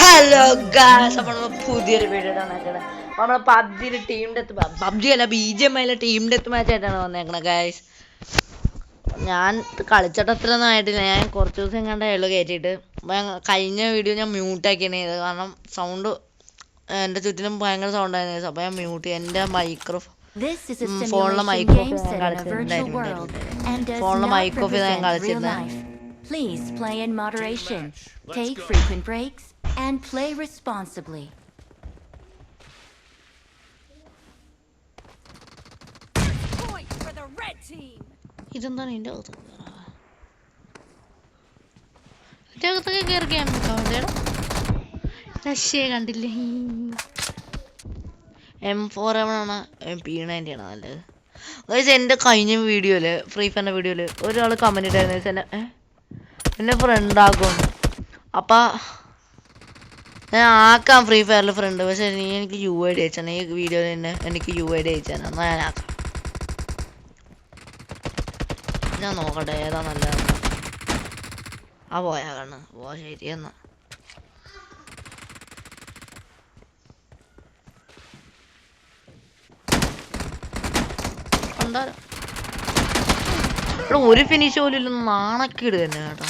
Hello Gauss അപ്പോൾ നമ്മൾ പുതിയൊരു വീഡിയോ വന്നേക്കണേ നമ്മൾ പബ്ജിയിൽ ടീം ഡെത്ത് പബ്ജി അല്ല ബി ജി എം ഐയിലെ ടീം ഡെത്ത് മാച്ച് ആയിട്ടാണ് വന്നേക്കണേ ഗായ്സ് ഞാൻ കളിച്ചിട്ട് അത്ര ഒന്നും ആയിട്ടില്ല. ഞാൻ കുറച്ച് ദിവസം കണ്ടായുള്ളൂ കയറ്റിയിട്ട് ഞാൻ കഴിഞ്ഞ വീഡിയോ ഞാൻ മ്യൂട്ടാക്കിയാണ് ചെയ്തത്. കാരണം സൗണ്ട് എന്റെ ചുറ്റിനും ഭയങ്കര സൗണ്ട് ആയിരുന്നു അപ്പോൾ ഞാൻ മ്യൂട്ട് എന്റെ simulation ഫോണിലെ മൈക്രോഫോൺ കളിച്ചിട്ടുണ്ടായിരുന്നു, ഫോണിലെ മൈക്രോഫോൺ ഞാൻ life. Please play in moderation, take frequent breaks, and play responsibly. Point for the red team. ഇതെന്താണ് എന്റെ അകത്ത് എന്റെ അകത്തൊക്കെ കയറി ക്യാമ്പ് രക്ഷയെ കണ്ടില്ലേ? എം ഫോർ എവൺ ആണ് പി നയന്റി ആണ് നല്ലത്. അതായത് എന്റെ കഴിഞ്ഞ വീഡിയോയിൽ ഫ്രീ ഫയറിന്റെ വീഡിയോയിൽ ഒരാൾ കമന്റ് ഇട്ടായിരുന്നു. എന്നെ എന്റെ എന്നെ അപ്പം ഞാൻ ആക്കാം ഫ്രീ ഫയറിൽ ഫ്രണ്ട് പക്ഷെ നീ എനിക്ക് യു ഐ ഡി അയച്ചാണ് ഈ വീഡിയോ തന്നെ എനിക്ക് യു ഐ ഡി അയച്ചാണ് എന്നാൽ ഞാൻ ആക്കാം. ഞാൻ നോക്കട്ടെ ഏതാ നല്ല ആ പോയാ കണ്ണ് പോ ശരി എന്നാ. ഒരു ഫിനിഷ് പോലും ഇല്ല നാണക്കേട് തന്നെ കേട്ടോ.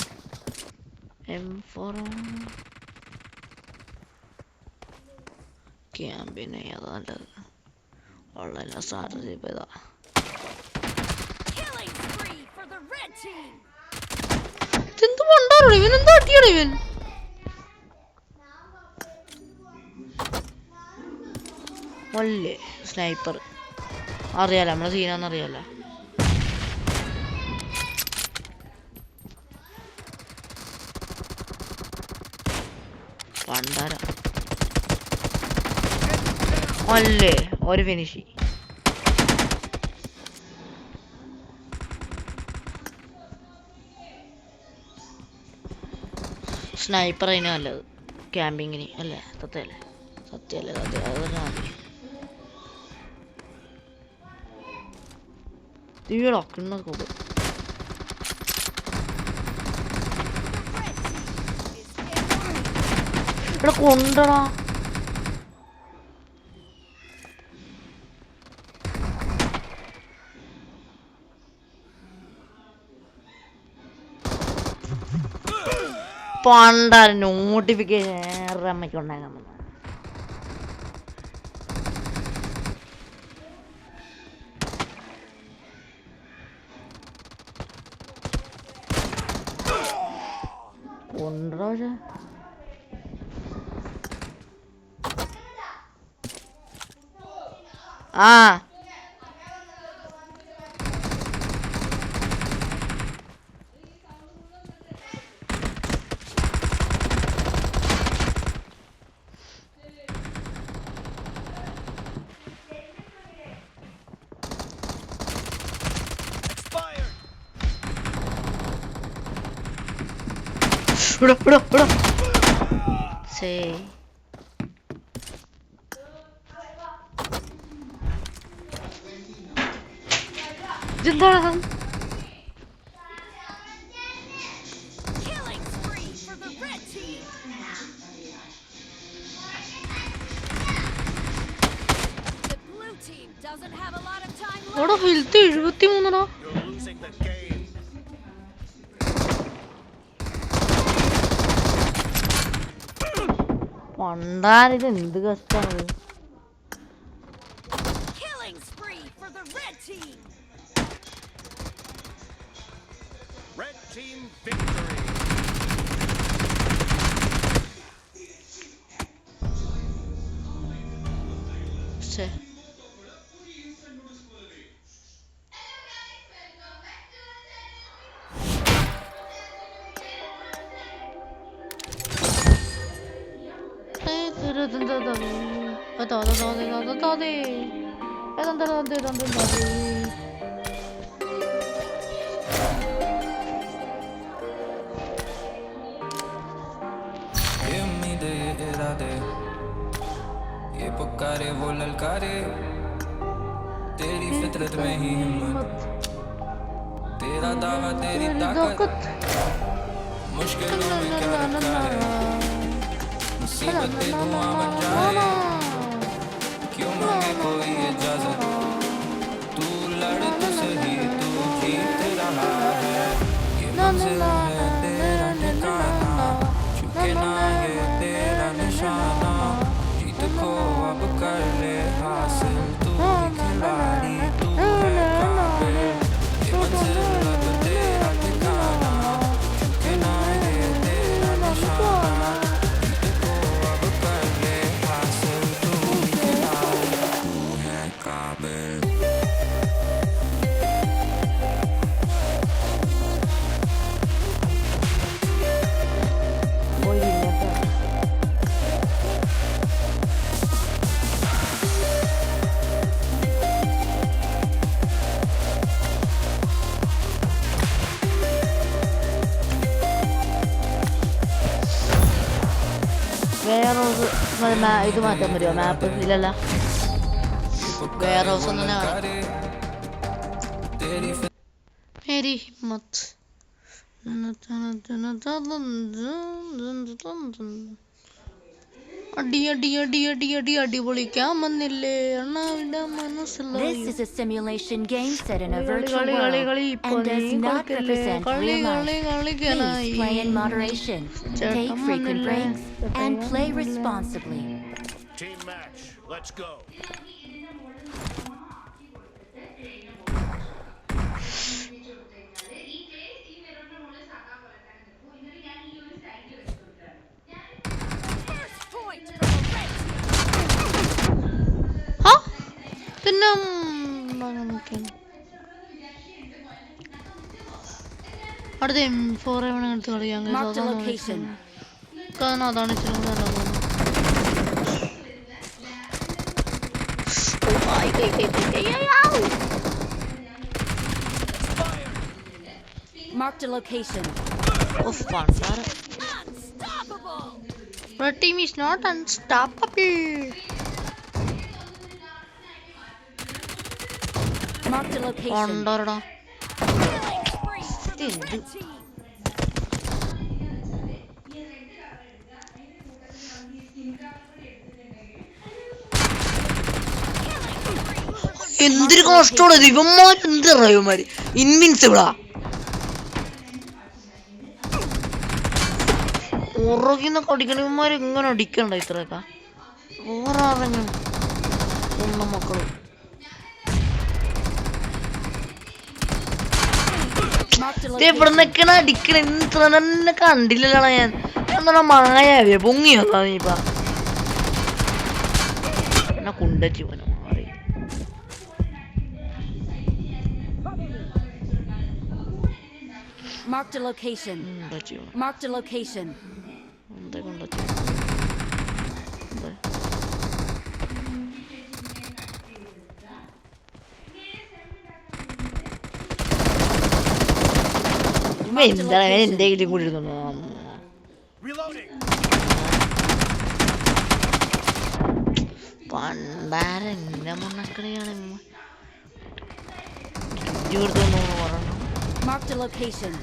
എം ഫോർ ക്യാമ്പിന് ഏതാണ്ട് ഉള്ള സ്ട്രാറ്റജി ഇപ്പൊ ഇതാ. ഇതെന്ത് പണ്ടാറോ ഇവൻ എന്താ അടിയാണ് ഇവൻ സ്നൈപ്പർ. അറിയാലോ നമ്മളെ സീനാന്നറിയാലോ പണ്ടാര. ഒല്ലേ ഒരു ഫിനിഷ് സ്നൈപ്പർ അതിന് നല്ലത്. ക്യാമ്പിങ്ങിന് അല്ലേ? സത്യമല്ലേ സത്യമല്ലേ സത്യം. അത് തന്നെ മതി. തീടക്കുന്ന കൂട്. ഇവിടെ കൊണ്ടടാ. പണ്ടാ നോട്ടിഫിക്കേഷൻ അമ്മയ്ക്ക് ഉണ്ടാകാൻ വന്നു. ഉണ്ടോ പക്ഷേ. ആ. ഇവിടെ ഇവിടെ ഇവിടെ സേ ഇതെന്താണ് Killing spree for the പണ്ടാൻ ഇത് എന്ത് കഷ്ടാണ്. 가다 가다 가다 가다 가대 야단다 난데 ये पुकारे वो ललकारे तेरी फितरत में ही हिम्मत तेरा दावा तेरी ताकत मुश्किलों में क्या रखा है मुसीबतें धुआँ बन जाए losing. な江戸まで無料なアップフィララガヤローソンのなメリーマット Dun dun dun dun dun dun dun dun dun അടി അടി അടി അടി അടി അടി പൊളിക്കാൻ വന്നില്ലേ അണ്ണാവിന്റെ മനസ്സിലായി This is a simulation game set in a കളി virtual കളി കളി world കളി ഇപ്പൊ and does നീ not കളിക്കല്ലേ represent കളി real കളി life. കളിക്കാനായി Please play in moderation, ചേട്ടൻ take frequent വന്നില്ലേ? breaks, and play responsibly. Team match. Let's go. പിന്നെ അടുത്ത എം ഫോർ എവൺ എടുത്ത് കളിക്കാൻ guys. Marked a അതാണ് location. കാരണം അതാണ് ഇച്ചിരി കൂടെ നല്ലത് തോന്നുന്നു. ഓ, ആയി, ആയി, ആയി, ആയി, ആയി, ആയി. Marked a location. ഉഫ്, പണ്ടാരം. Unstoppable. Red team is not unstoppable. Team. എന്തൊരു കഷ്ടമാണ്. ഇവന്മാർ എന്തിനാ ഇവന്മാര്? ഇൻവിൻസിബിളാ പുറകിന്ന് കടിക്കണ. ഇവന്മാര് ഇങ്ങനെ അടിക്കണ്ട ഇത്രയൊക്കെ. ഓറാറങ്ങും ഒന്നും മക്കൾ Marked a ഇത് എവിടെ. നിക്കണ അടിക്കണ ഇത്ര തന്നെ കണ്ടില്ലല്ലോ ഞാൻ എന്നാ മായാവിയ പൊങ്ങിയോ നീപ്പ എന്നാ പോനെ മാറി Marked a location. Marked a location. എന്താ കുണ്ടച്ചി എന്താ? ഇവൻ എന്താണ് അവൻ എന്റെ കയ്യിലും കൂടി Reloading. പണ്ടാര എന്റെ മണ്ണക്കടിയാണ് ഇവിടുത്തെ പറഞ്ഞു Marked a location.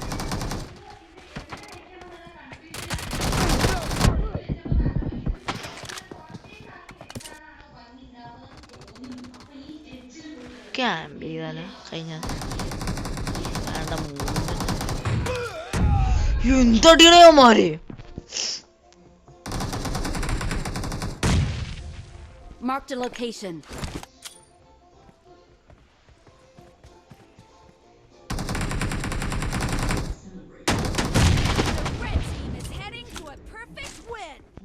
ക്യാമ്പ് ചെയ്താലോ കഴിഞ്ഞ വേണ്ട മൂന്ന് इंतटी रहे हमारे Marked a location.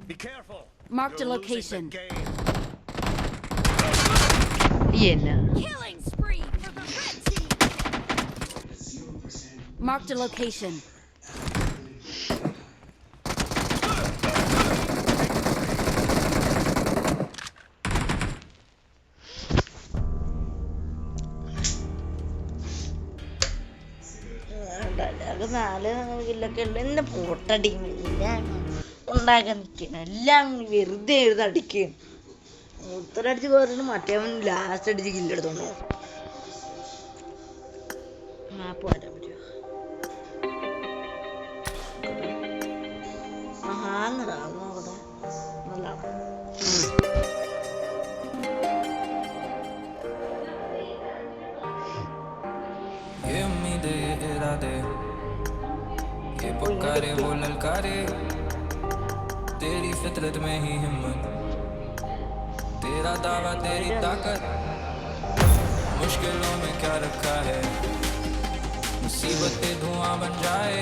Be careful. Marked You're a location. Yeah. No. Killing spree for the red team. Location. നാല് കിലൊക്കെ ഉള്ളു. എന്നെ എല്ലാം ഉണ്ടാക്കാൻ നിൽക്കണം. എല്ലാം വെറുതെ അടിക്കുകയും ഉത്തരടിച്ച് പോയിട്ട് മറ്റേവൻ ലാസ്റ്റ് അടിച്ച് കില്ലെടുത്തോണ്ട് മാപ്പ് ആ പറ്റുമോ ललकारे तेरी फितरत में ही हिम्मत। तेरा दावा, तेरी ताकत। मुश्किलों में क्या रखा है? मुसीबतें धुआँ बन जाए।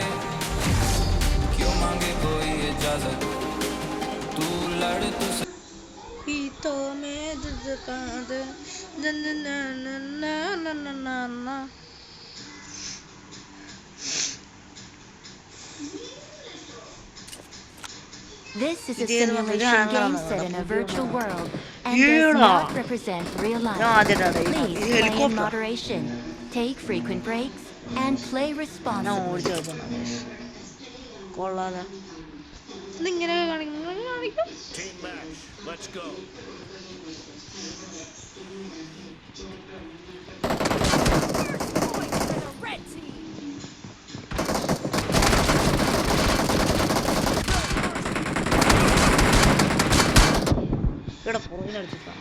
क्यों मांगे कोई इजाज़त? तू लड़, तू तो में जजकाद जन ना ना ना ना ना ना। This is a Dear Mama, simulation yeah, game no, no, set in no, a no, virtual no. world and Yeah. does not represent real ഞാൻ life. ആദ്യമായിട്ടാണ് ഈ Please ഈ play in helicopter moderation, take frequent breaks, and play ഞാൻ responsibly. ഓടിച്ചു കേൾക്കുന്ന കൊള്ളാതെ ഇതിങ്ങനെ കാണിക്കും ഇങ്ങനെ കാണിക്കും Team match. Let's go. ഇവിടെ പുറകിലടിച്ചിട്ടാണ് ഇത്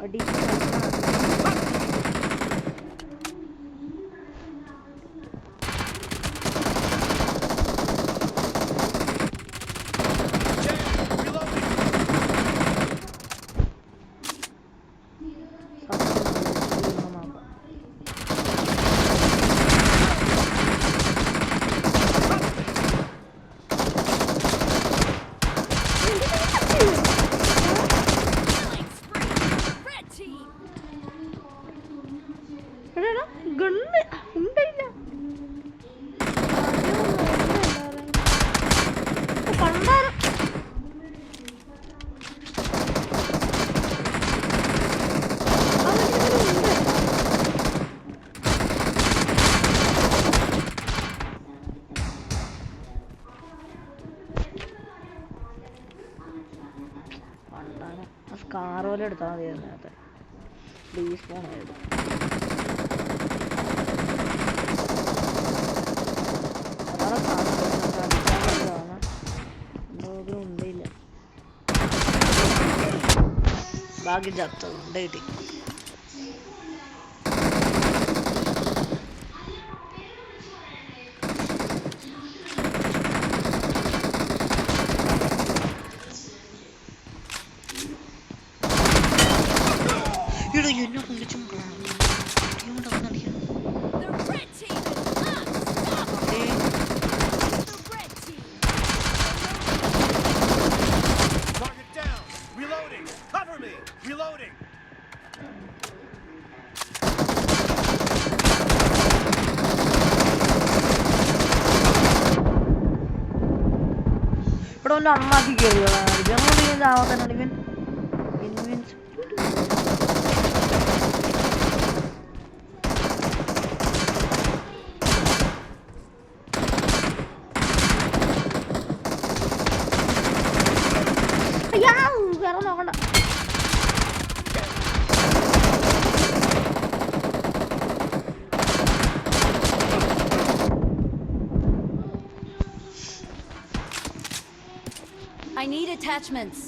और डीपी എടാ ഗണ്ണ്. ഉണ്ടായില്ല. പണ്ടാരം. സ്കാർ പോലെ എടുത്താൽ മതി അതിനകത്ത്. പ്ലീസ് പോണായിരുന്നു എന്തോ ഉണ്ടില്ല ഭാഗ്യം ചത്തത് ഉണ്ട് കിട്ടി എടോ എന്നെ കൊണ്ടിച്ചും The red team is unstoppable. The red team. Target down. Reloading. Cover me. Reloading. ഇവിടെ ഒന്ന് അണ്ണാക്കി കയറിയോളാം ഇവനോട് ഞാൻ ചാവാത്തനാണ് ഇവൻ I need attachments.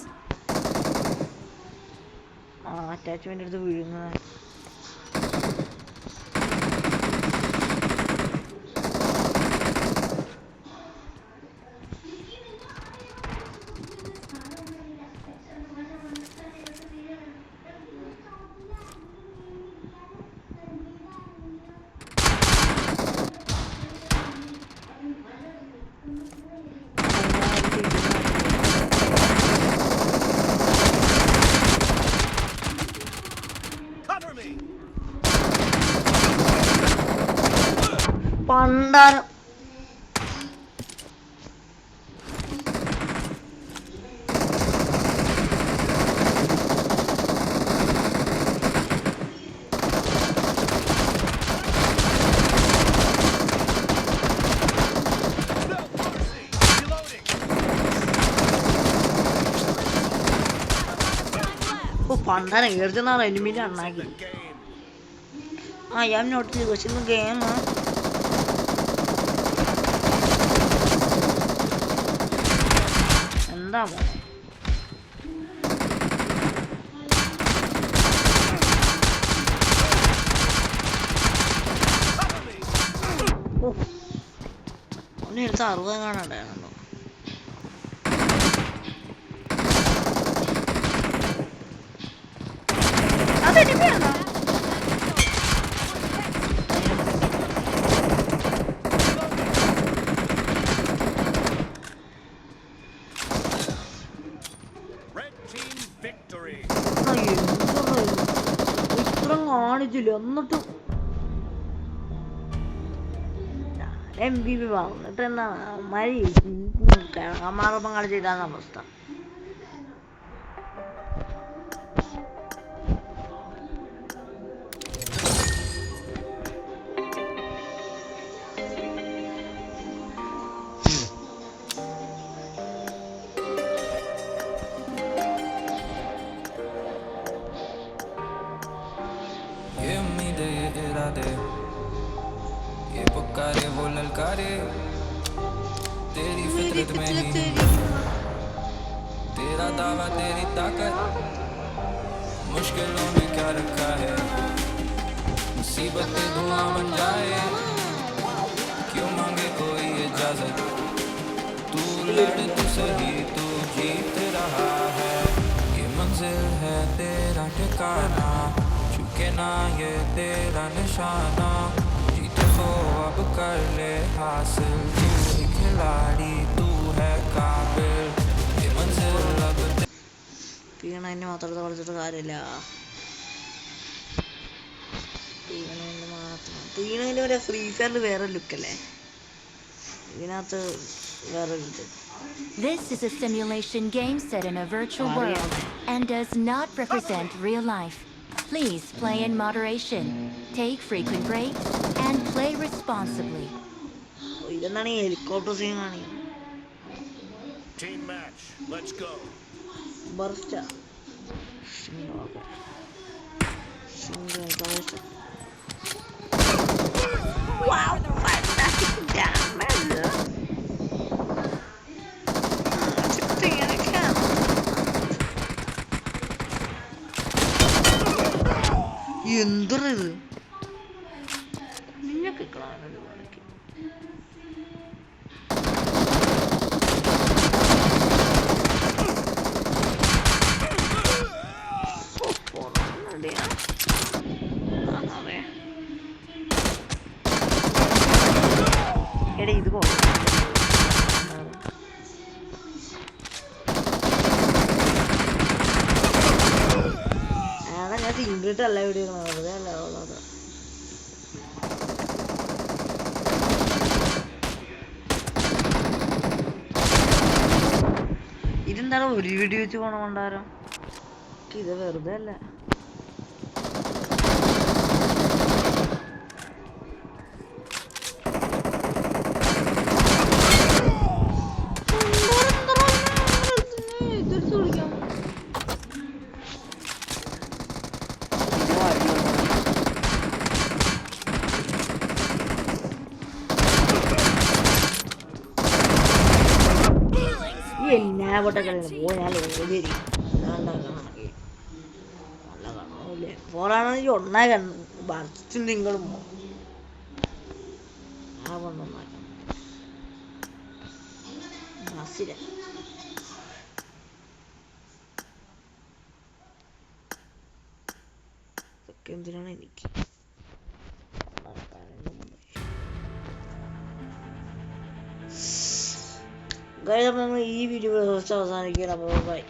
ആ അറ്റാച്ച്മെന്റ് എടുത്ത് വീഴുന്നത് bandar pandara gördün lan elimini anlaki. I am not the game. Huh? എന്താ മോനെ? അവന് എടുത്ത് അറുപത് കാണണ്ടായിരുന്നോ അതെനിമിയാണോ Red team victory. ആ, എന്തുവാ ഇത്? ഇത്രയും കാണിച്ചില്ല എന്നിട്ടും എം ബി ബി പറഞ്ഞിട്ട് എന്നാ മരി കിഴങ്ങന്മാരൊപ്പം കളിച്ച് ഇതാണ് അവസ്ഥ तेरा दावा, तेरी ताकत मुश्किलों में क्या रखा है? मुसीबतें धुआँ बन जाए। क्यों मांगे कोई इजाज़त? तू लड़ तो सही, तू जीत रहा है। ये मंजिल है तेरा ठिकाना। चुके ना ये तेरा निशाना। जीत को अब कर ले हासिल तू खिलाड़ी, तू പീണതിന് മാത്രത്തെ കളിച്ചിട്ട് കാര്യമില്ല പീണതിന് മാത്രം പീണതിന് വരെ ഫ്രീ ഫയറിൽ വേറെ ലുക്കല്ലേ ഇതിനകത്ത് വേറെ ഇത് This is a simulation game set in a virtual world and does not represent real life. Please play in moderation, take frequent breaks, and play responsibly. ഇതെന്താണ് ഹെലികോപ്റ്റർ സീൻ ആണ് Team match. Let's go. Burst Wow, fantastic damage. Wow. നിന്നൊക്കെ കാണുന്നത് പണിക്ക് എടേ ഇത് കൊള്ളാം അതാണ് ഞാൻ സിംഗിട്ട് അല്ല വീഡിയോ വെറുതെ അല്ല ഉള്ളത്. ഇതെന്താണ് ഒരു വീഡിയോ വെച്ച് പോണ കൊണ്ടാരം ഇത് വെറുതെ അല്ല എന്നാ പൊട്ടെ പോയാൽ ഓടി നല്ല കാണൂലേ പോറാണെങ്കിൽ ഒന്നാ കണ്ണു ഭർത്തും നിങ്ങളും ആ വന്നൊന്നാക്കാം ബസ്സില ഇതൊക്കെ എന്തിനാണ് എനിക്ക് ഗൈസ് അപ്പോൾ നമ്മൾ ഈ വീഡിയോ അവസാനിക്കുകയാണ് അപ്പോൾ ബൈ